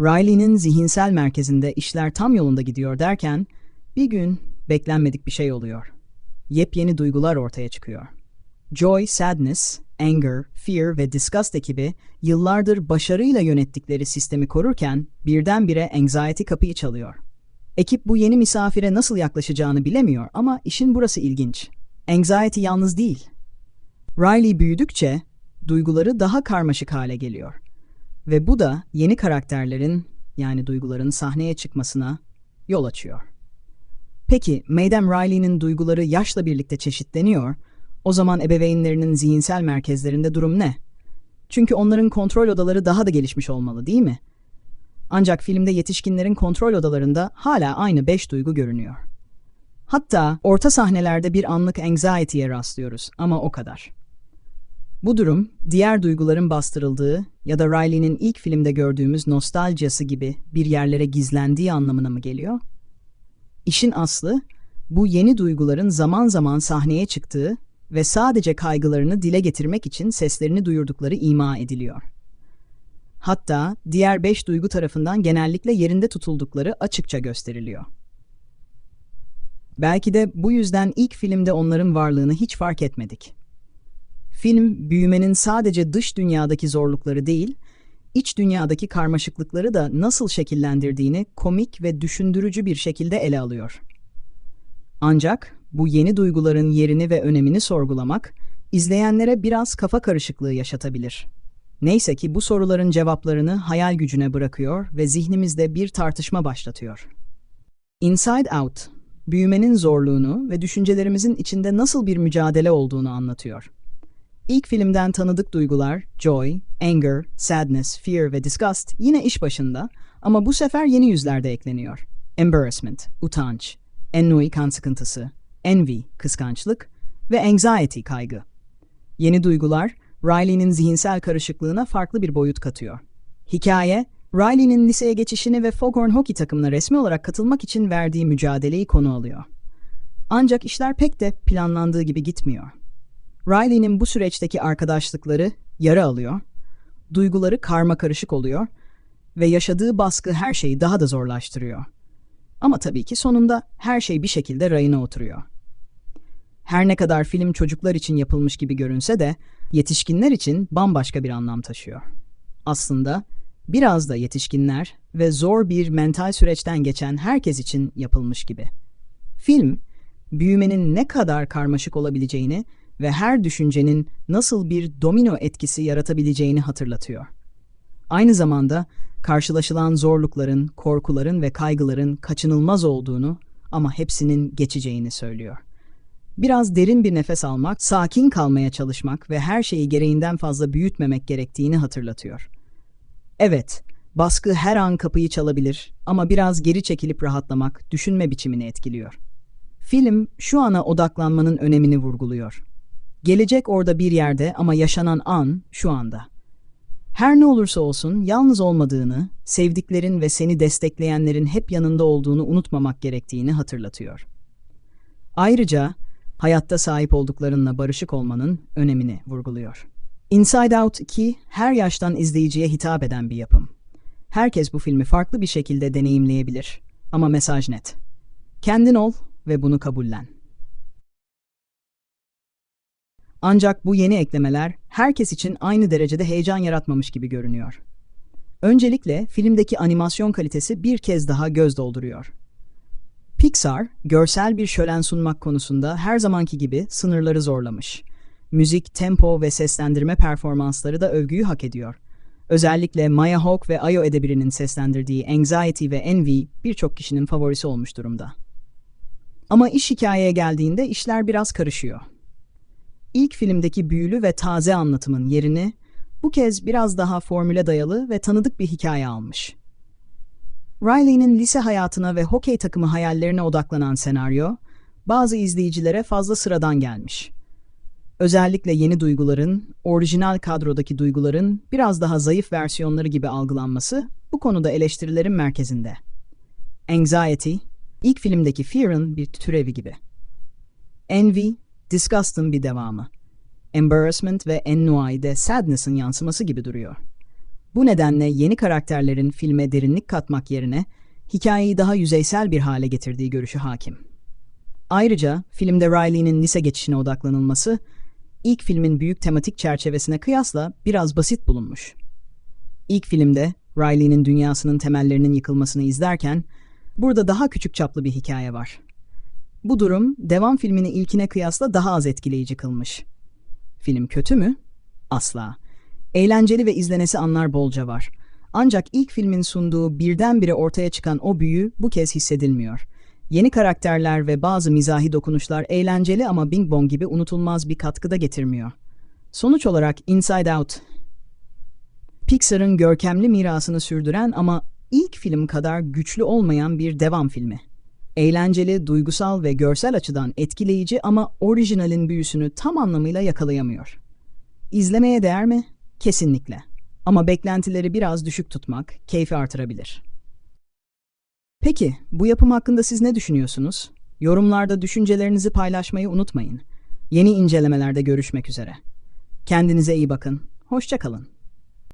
Riley'nin zihinsel merkezinde işler tam yolunda gidiyor derken bir gün beklenmedik bir şey oluyor. Yepyeni duygular ortaya çıkıyor. Joy, sadness, anger, fear ve disgust ekibi yıllardır başarıyla yönettikleri sistemi korurken birdenbire anxiety kapıyı çalıyor. Ekip bu yeni misafire nasıl yaklaşacağını bilemiyor ama işin burası ilginç. Anxiety yalnız değil. Riley büyüdükçe duyguları daha karmaşık hale geliyor. Ve bu da yeni karakterlerin yani duyguların sahneye çıkmasına yol açıyor. Peki Madame Riley'nin duyguları yaşla birlikte çeşitleniyor, o zaman ebeveynlerinin zihinsel merkezlerinde durum ne? Çünkü onların kontrol odaları daha da gelişmiş olmalı değil mi? Ancak filmde yetişkinlerin kontrol odalarında hala aynı beş duygu görünüyor. Hatta orta sahnelerde bir anlık anxiety'ye rastlıyoruz ama o kadar. Bu durum, diğer duyguların bastırıldığı ya da Riley'nin ilk filmde gördüğümüz nostaljiyası gibi bir yerlere gizlendiği anlamına mı geliyor? İşin aslı, bu yeni duyguların zaman zaman sahneye çıktığı ve sadece kaygılarını dile getirmek için seslerini duyurdukları ima ediliyor. Hatta diğer beş duygu tarafından genellikle yerinde tutuldukları açıkça gösteriliyor. Belki de bu yüzden ilk filmde onların varlığını hiç fark etmedik. Film, büyümenin sadece dış dünyadaki zorlukları değil, iç dünyadaki karmaşıklıkları da nasıl şekillendirdiğini komik ve düşündürücü bir şekilde ele alıyor. Ancak bu yeni duyguların yerini ve önemini sorgulamak, izleyenlere biraz kafa karışıklığı yaşatabilir. Neyse ki bu soruların cevaplarını hayal gücüne bırakıyor ve zihnimizde bir tartışma başlatıyor. Inside Out, büyümenin zorluğunu ve düşüncelerimizin içinde nasıl bir mücadele olduğunu anlatıyor. İlk filmden tanıdık duygular, joy, anger, sadness, fear ve disgust yine iş başında ama bu sefer yeni yüzlerde ekleniyor. Embarrassment, utanç, ennui kan sıkıntısı, envy, kıskançlık ve anxiety, kaygı. Yeni duygular, Riley'nin zihinsel karışıklığına farklı bir boyut katıyor. Hikaye, Riley'nin liseye geçişini ve Foghorn Hockey takımına resmi olarak katılmak için verdiği mücadeleyi konu alıyor. Ancak işler pek de planlandığı gibi gitmiyor. Riley'nin bu süreçteki arkadaşlıkları yara alıyor, duyguları karma karışık oluyor ve yaşadığı baskı her şeyi daha da zorlaştırıyor. Ama tabii ki sonunda her şey bir şekilde rayına oturuyor. Her ne kadar film çocuklar için yapılmış gibi görünse de yetişkinler için bambaşka bir anlam taşıyor. Aslında biraz da yetişkinler ve zor bir mental süreçten geçen herkes için yapılmış gibi. Film, büyümenin ne kadar karmaşık olabileceğini ve her düşüncenin nasıl bir domino etkisi yaratabileceğini hatırlatıyor. Aynı zamanda karşılaşılan zorlukların, korkuların ve kaygıların kaçınılmaz olduğunu ama hepsinin geçeceğini söylüyor. Biraz derin bir nefes almak, sakin kalmaya çalışmak ve her şeyi gereğinden fazla büyütmemek gerektiğini hatırlatıyor. Evet, baskı her an kapıyı çalabilir ama biraz geri çekilip rahatlamak düşünme biçimini etkiliyor. Film şu ana odaklanmanın önemini vurguluyor. Gelecek orada bir yerde ama yaşanan an şu anda. Her ne olursa olsun yalnız olmadığını, sevdiklerin ve seni destekleyenlerin hep yanında olduğunu unutmamak gerektiğini hatırlatıyor. Ayrıca hayatta sahip olduklarınla barışık olmanın önemini vurguluyor. Inside Out 2 her yaştan izleyiciye hitap eden bir yapım. Herkes bu filmi farklı bir şekilde deneyimleyebilir ama mesaj net. Kendin ol ve bunu kabullen. Ancak bu yeni eklemeler herkes için aynı derecede heyecan yaratmamış gibi görünüyor. Öncelikle filmdeki animasyon kalitesi bir kez daha göz dolduruyor. Pixar, görsel bir şölen sunmak konusunda her zamanki gibi sınırları zorlamış. Müzik, tempo ve seslendirme performansları da övgüyü hak ediyor. Özellikle Maya Hawke ve Ayo Edebiri'nin seslendirdiği Anxiety ve Envy birçok kişinin favorisi olmuş durumda. Ama iş hikayeye geldiğinde işler biraz karışıyor ilk filmdeki büyülü ve taze anlatımın yerini bu kez biraz daha formüle dayalı ve tanıdık bir hikaye almış. Riley'nin lise hayatına ve hokey takımı hayallerine odaklanan senaryo, bazı izleyicilere fazla sıradan gelmiş. Özellikle yeni duyguların, orijinal kadrodaki duyguların biraz daha zayıf versiyonları gibi algılanması bu konuda eleştirilerin merkezinde. Anxiety, ilk filmdeki Fear'ın bir türevi gibi. Envy, Disgust'ın bir devamı. Embarrassment ve ennui de sadness'ın yansıması gibi duruyor. Bu nedenle yeni karakterlerin filme derinlik katmak yerine hikayeyi daha yüzeysel bir hale getirdiği görüşü hakim. Ayrıca filmde Riley'nin lise geçişine odaklanılması ilk filmin büyük tematik çerçevesine kıyasla biraz basit bulunmuş. İlk filmde Riley'nin dünyasının temellerinin yıkılmasını izlerken burada daha küçük çaplı bir hikaye var. Bu durum devam filmini ilkine kıyasla daha az etkileyici kılmış. Film kötü mü? Asla. Eğlenceli ve izlenesi anlar bolca var. Ancak ilk filmin sunduğu birdenbire ortaya çıkan o büyü bu kez hissedilmiyor. Yeni karakterler ve bazı mizahi dokunuşlar eğlenceli ama Bing Bong gibi unutulmaz bir katkıda getirmiyor. Sonuç olarak Inside Out, Pixar'ın görkemli mirasını sürdüren ama ilk film kadar güçlü olmayan bir devam filmi. Eğlenceli, duygusal ve görsel açıdan etkileyici ama orijinalin büyüsünü tam anlamıyla yakalayamıyor. İzlemeye değer mi? Kesinlikle. Ama beklentileri biraz düşük tutmak keyfi artırabilir. Peki, bu yapım hakkında siz ne düşünüyorsunuz? Yorumlarda düşüncelerinizi paylaşmayı unutmayın. Yeni incelemelerde görüşmek üzere. Kendinize iyi bakın. Hoşça kalın.